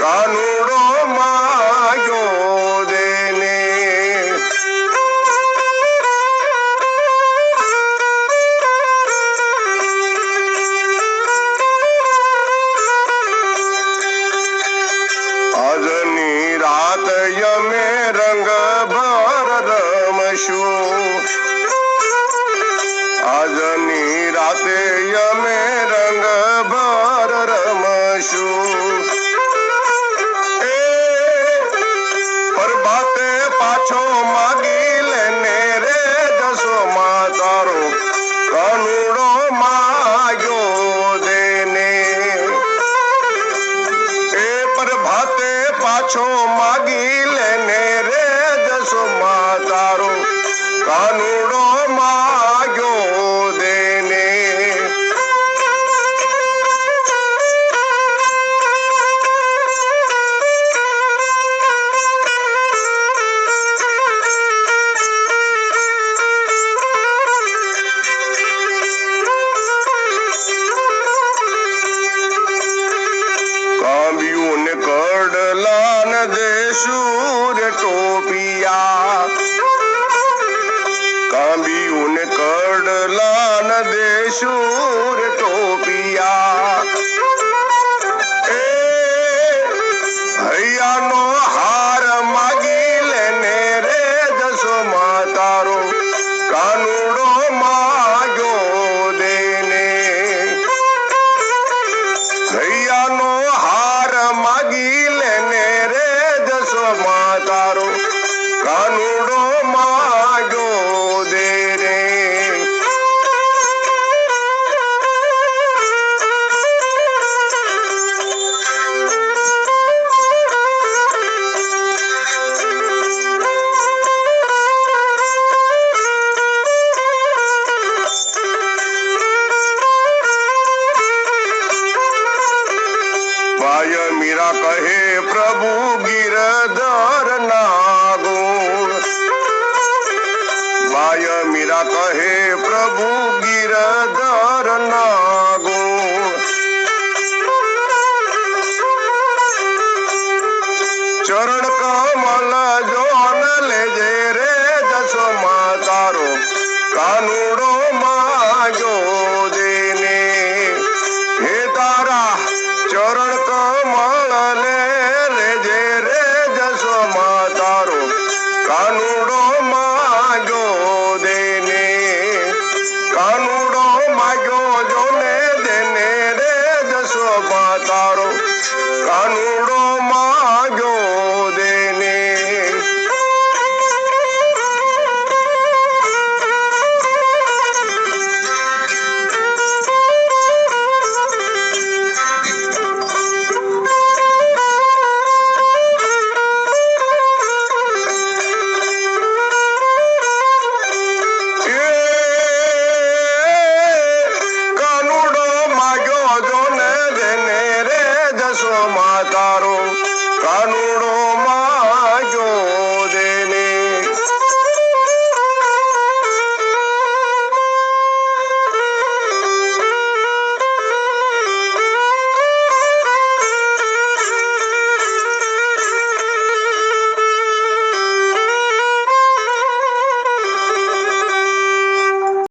કાનુડો માગ્યો દેને. આજની રાત યમે રંગ ભર રમશું આજની રાતે યમે રંગ છો માગી Yeshua. જાય મીરા કહે, પ્રભુ, ગિરધર ના ગુણ બાય મીરા કહે, પ્રભુ, ગિરધર ના ગુણ ચરણ કમલ જોન લેજે રે જસો માં તારો કાનુડો માં જો